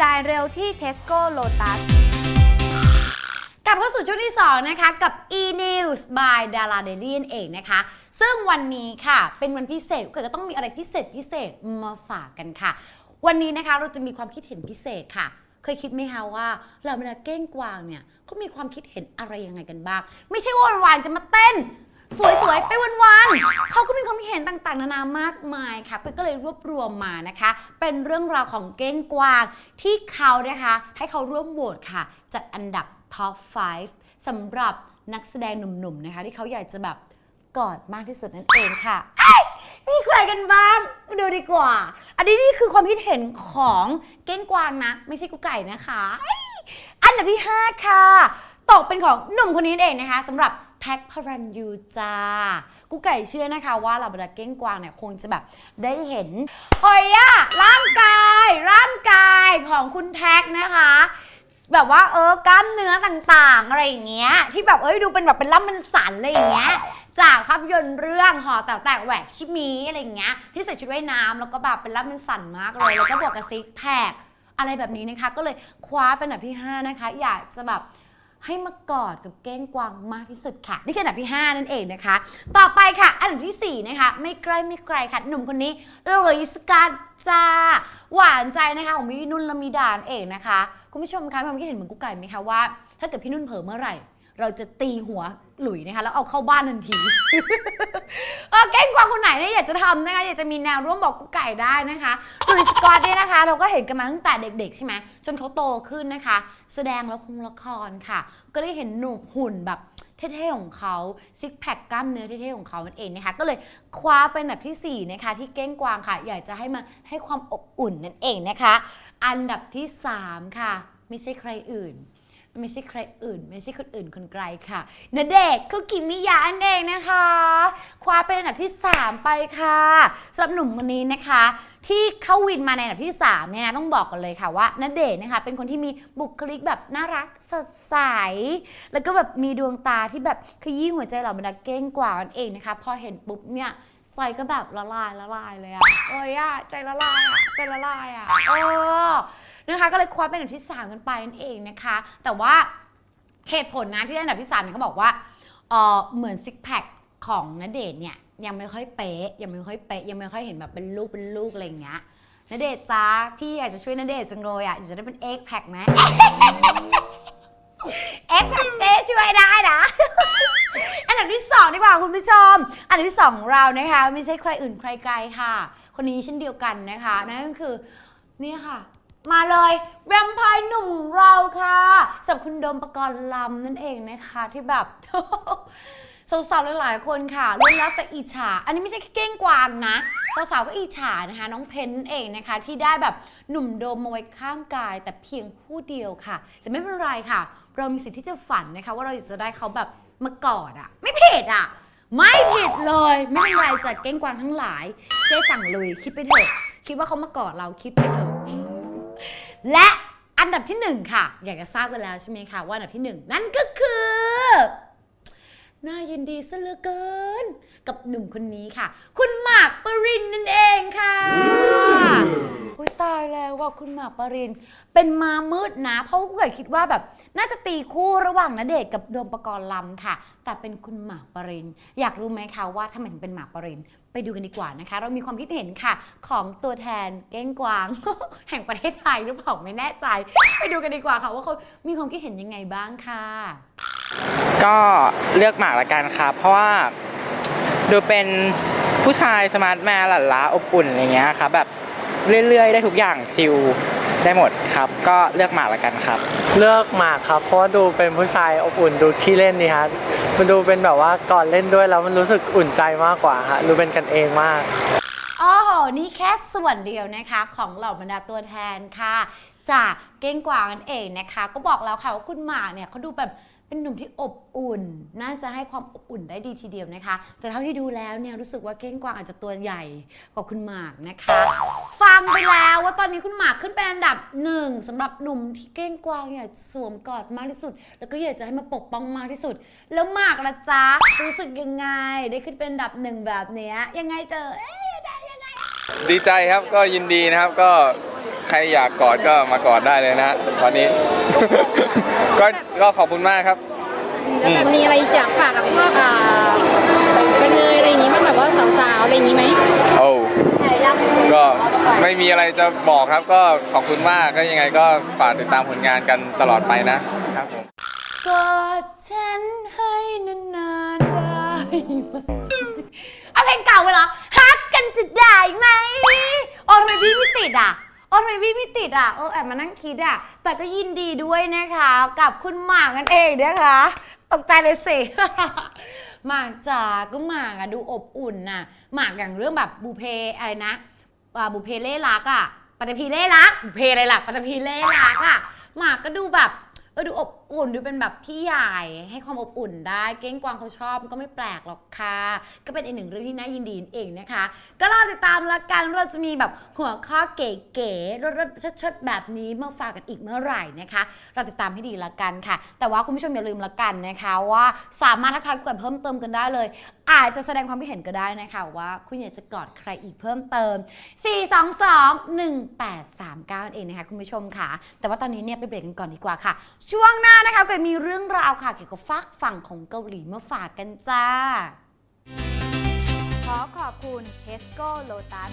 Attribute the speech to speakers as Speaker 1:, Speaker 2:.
Speaker 1: จ่ายเร็วที่ Tesco Lotus กลับเข้าสู่ช่วงที่ 2 นะคะ กับ e-news by Dara Daily นั่นเองนะคะ ซึ่งวันนี้ค่ะ เป็นวันพิเศษก็จะต้องมีอะไรพิเศษพิเศษมาฝากกันค่ะ วันนี้นะคะเราจะมีความคิดเห็นพิเศษค่ะ เคยคิดไหมคะว่าเราเวลาเก้งกวางเนี่ยเขามีความคิดเห็นอะไรยังไงกันบ้าง ไม่ใช่ว่าวันๆจะมาเต้น สวยๆ ไปวันๆเขาก็มีความคิดเห็นต่างๆ นานามากมายค่ะก็เลยรวบรวมมานะคะ เป็นเรื่องราวของเก้งกวางที่เขานะคะ ให้เขาร่วมโหวตค่ะ จัดอันดับ top 5สำหรับนักแสดงหนุ่มๆ นะคะ ที่เขาอยากจะแบบกอดมากที่สุดนั่นเองค่ะเอ้ยมีใครกันบ้างมาดูดีกว่า อันนี้นี่คือความคิดเห็นของเก้งกวางนะ ไม่ใช่กุ๊กไก่นะคะ อันดับที่ 5 ค่ะ ตกเป็นของหนุ่มคนนี้เองนะคะสำหรับ แท็กพระรันยูจ้ากุ๊กไก่เชื่อนะคะว่าเหล่าบรรดาเก้งกวางเนี่ยคงจะแบบได้เห็นเฮ้ยอะร่างกาย ร่างกายของคุณแท็กนะคะ แบบว่าเออกล้ามเนื้อต่างๆ อะไรอย่างเงี้ย ที่แบบเอ้ยดูเป็นแบบเป็นล่ำเป็นสันอะไรอย่างเงี้ยจากภาพยนตร์เรื่องหอแต๋วแตกแหวกชิมีอะไรอย่างเงี้ยที่ใส่ชุดว่ายน้ำแล้วก็แบบเป็นล่ำเป็นสันมากเลยแล้วก็บวกกับซิกแพคอะไรแบบนี้นะคะ ก็เลยคว้าเป็นอันดับที่ 5 นะคะ อยากจะแบบ ให้มากอดกับเก้งกวางมากที่สุดค่ะ นี่คืออันดับที่ 5 นั่นเองนะคะ ต่อไปค่ะ อันดับทีสี่4 นะคะ ไม่ใกล้ไม่ไกลค่ะ หนุ่มคนนี้เลยสกัดจ้า หวานใจนะคะของพี่นุ่นละมีดานเองนะคะ คุณผู้ชมคะมีความคิดเห็นเหมือนกุ๊กไก่ไหมคะว่า ถ้าเกิดพี่นุ่นเผลอเมื่อไหร่ เราจะตีหัวหลุยนะคะแล้วเอาเข้าบ้านทันที เออเก้งกวางคนไหนเนี่ยอยากจะทำนะคะอยากจะมีแนวร่วมบอกกุ๊กไก่ได้นะคะหลุยสกอตเนี่ยนะคะ เราก็เห็นกันมาตั้งแต่เด็ก ๆ ใช่ไหมจนเขาโตขึ้นนะคะ แสดงละครละครค่ะ ก็ได้เห็นหนุ่มหุ่นแบบเท่ๆของเขาซิกแพคกล้ามเนื้อเท่ๆของเขานั่นเองนะคะก็เลยคว้าเป็นอันดับทีสี่4 นะคะ ที่เก้งกวางค่ะ อยากจะให้มาให้ความอบอุ่นนั่นเองนะคะ อันดับที่ 3 ค่ะ ไม่ใช่ใครอื่น ไม่ใช่ใครอื่น ไม่ใช่คนอื่นคนไกลค่ะณเดชน์คุกิมิยะอันเองนะคะคว้าเป็นอันดับที่ 3 ไปค่ะสำหรับหนุ่มคนนี้นะคะ ที่เข้าวินมาในอันดับที่3เนี่ยนะต้องบอกกันเลยค่ะว่าณเดชน์นะคะ เป็นคนที่มีบุคลิกแบบน่ารักสดใส แล้วก็แบบมีดวงตาที่แบบขยี้หัวใจเราบรรดาเก้งกว่านั่นเองนะคะ พอเห็นปุ๊บเนี่ยใจก็แบบละลายละลายเลยอะเอ้ยอะใจละลายอะใจละลายอะเออ นะคะ ก็เลยคว้าเป็นอันดับที่ 3 กันไปนั่นเองนะคะ แต่ว่าเหตุผลนะที่ได้อันดับที่3เนี่ยเขาบอกว่าเออเหมือนซิกแพคของณเดชน์เนี่ยยังไม่ค่อยเป๊ะยังไม่ค่อยเป๊ะยังไม่ค่อยเห็นแบบเป็นลูกเป็นลูกอะไรอย่างเงี้ยณเดชน์จ้าพี่อยากจะช่วยณเดชน์จังเลยอะอยากจะได้เป็นเอ็กแพคไหมเอ็กแพคเจช่วยได้นะอันดับที่สองดีกว่าคุณผู้ชม อันดับที่สองของเรานะคะ ไม่ใช่ใครอื่นใครไกลค่ะ คนนี้เช่นเดียวกันนะคะนั่นก็คือนี่ค่ะ มาเลยแวมไพร์หนุ่มเราค่ะสำหรับคุณโดมประกรณ์ลำนั่นเองนะคะ ที่แบบ สาวๆหลายๆคนค่ะล้วนแล้วแต่อิจฉา อันนี้ไม่ใช่แค่เก้งกวางนะ สาวๆก็อิจฉานะคะ น้องเพนนั่นเองนะคะ ที่ได้แบบหนุ่มโดมมาไว้ข้างกาย แต่เพียงผู้เดียวค่ะ จะไม่เป็นไรค่ะ เรามีสิทธิ์ที่จะฝันนะคะ ว่าเราอยากจะได้เขาแบบมากอดอะไม่ผิดอะไม่ผิดเลย ไม่เป็นไรจัดเก้งกวางทั้งหลายเจ๊สั่งลุยคิดไปเถอะคิดว่าเขามากอดเราคิดไปเถอะ และอันดับที่หนึ่งค่ะ อยากจะทราบกันแล้วใช่ไหมคะว่าอันดับที่หนึ่งนั่นก็คือน่ายินดีซะเหลือเกิน กับหนุ่มคนนี้ค่ะ คุณหมากปรินนั่นเองค่ะ อ้ยตายแล้วว่าคุณหมากปริน เป็นมามืดนะ เพราะว่าเคยคิดว่าแบบ น่าจะตีคู่ระหว่างณเดชน์กับโดมปกรณ์ลำค่ะ แต่เป็นคุณหมากปริน อยากรู้ไหมคะว่าทำไมถึงเป็นหมากปริน ไปดูกันดีกว่านะคะ เรามีความคิดเห็นค่ะ ของตัวแทนเก้งกวาง แห่งประเทศไทยหรือเปล่าไม่แน่ใจ ไปดูกันดีกว่าค่ะว่าเขามีความคิดเห็นยังไงบ้างค่ะ
Speaker 2: ก็เลือกหมากละกันครับเพราะว่าดูเป็นผู้ชายสมาร์ทแมนหลั่นล้าอบอุ่นอะไรเงี้ยครับแบบ เรื่อยๆ ได้ทุกอย่างซิลได้หมดครับ ก็เลือกหมากละกันครับ
Speaker 3: เลือกหมากครับ เพราะว่าดูเป็นผู้ชายอบอุ่นดูขี้เล่นนี่ฮะมันดูเป็นแบบว่าก่อนเล่นด้วยแล้วมันรู้สึกอุ่นใจมากกว่าฮะดูเป็นกันเองมาก
Speaker 1: โอ้โห นี่แค่ส่วนเดียวนะคะ ของเหล่าบรรดาตัวแทนค่ะ จากเก้งกวางนั่นเองนะคะ ก็บอกแล้วค่ะว่าคุณหมากเนี่ยเขาดูแบบ เป็นหนุ่มที่อบอุ่น น่าจะให้ความอบอุ่นได้ดีทีเดียวนะคะ แต่เท่าที่ดูแล้วเนี่ยรู้สึกว่าเก้งกวางอาจจะตัวใหญ่กว่าคุณหมากนะคะ ฟังไปแล้วว่าตอนนี้คุณหมากขึ้นเป็นอันดับหนึ่งสำหรับหนุ่มที่เก้งกวางอยากสวมกอดมากที่สุด แล้วก็อยากจะให้มาปกป้องมากที่สุด แล้วหมากละจ๊ะรู้สึกยังไง ได้ขึ้นเป็นอันดับหนึ่งแบบเนี้ยยังไงเจอเอ๊ะได้ยังไง
Speaker 4: ดีใจครับก็ยินดีนะครับก็ใครอยากกอดก็มากอดได้เลยนะตอนนี้ ก็ก็ขอบคุณมากครับ
Speaker 5: แล้วแบบมีอะไรอยากฝากกับพวกอ่ากระเทยอะไรอย่างงี้มั้งแบบว่าสาวๆอะไรอย่างงี้ไหม
Speaker 4: โอ้ก็ไม่มีอะไรจะบอกครับก็ขอบคุณมากก็ยังไงก็ฝากติดตามผลงานกันตลอดไปนะครับผม
Speaker 1: กอดฉันให้นานๆได้ไหมเอาเพลงเก่าไปเหรอฮักกันจะได้ไหมโอ้ทำไมพี่ไม่ติดอะ โอ้ทำไมพี่ไม่ติดอะเออแอบมานั่งคิดอะ แต่ก็ยินดีด้วยนะคะ กับคุณหมากกันเองนะคะ ตกใจเลยสิ หมากจ๋าก็หมากอะดูอบอุ่นน่ะ หมากอย่างเรื่องแบบบูเพอะไรนะอ่าบูเพเล่รักอะปฏิพีเล่รักบูเพอะไรล่ะปฏิพีเล่รักอะหมากก็ดูแบบ เออดูอบอุ่นดูเป็นแบบพี่ใหญ่ให้ความอบอุ่นได้ เก้งกวางเขาชอบก็ไม่แปลกหรอกค่ะ ก็เป็นอีกหนึ่งเรื่องที่น่ายินดีนั่นเองนะคะ ก็รอติดตามละกันเราจะมีแบบหัวข้อเก๋ๆรสๆเชิดๆแบบนี้มาฝากกันอีกเมื่อไหร่นะคะ เราติดตามให้ดีละกันค่ะ แต่ว่าคุณผู้ชมอย่าลืมละกันนะคะว่าสามารถทักทายกันเพิ่มเติมกันได้เลย อาจจะแสดงความคิดเห็นก็ได้นะคะว่าคุณอยากจะกอดใครอีกเพิ่มเติม 422-1839เองนะคะคุณผู้ชมค่ะ แต่ว่าตอนนี้เนี่ยไปเบรกกันก่อนดีกว่าค่ะ ช่วงหน้านะคะก็มีเรื่องราวค่ะเกี่ยวกับฝากฝั่งของเกาหลีมาฝากกันจ้า
Speaker 6: ขอขอบคุณ Tesco Lotus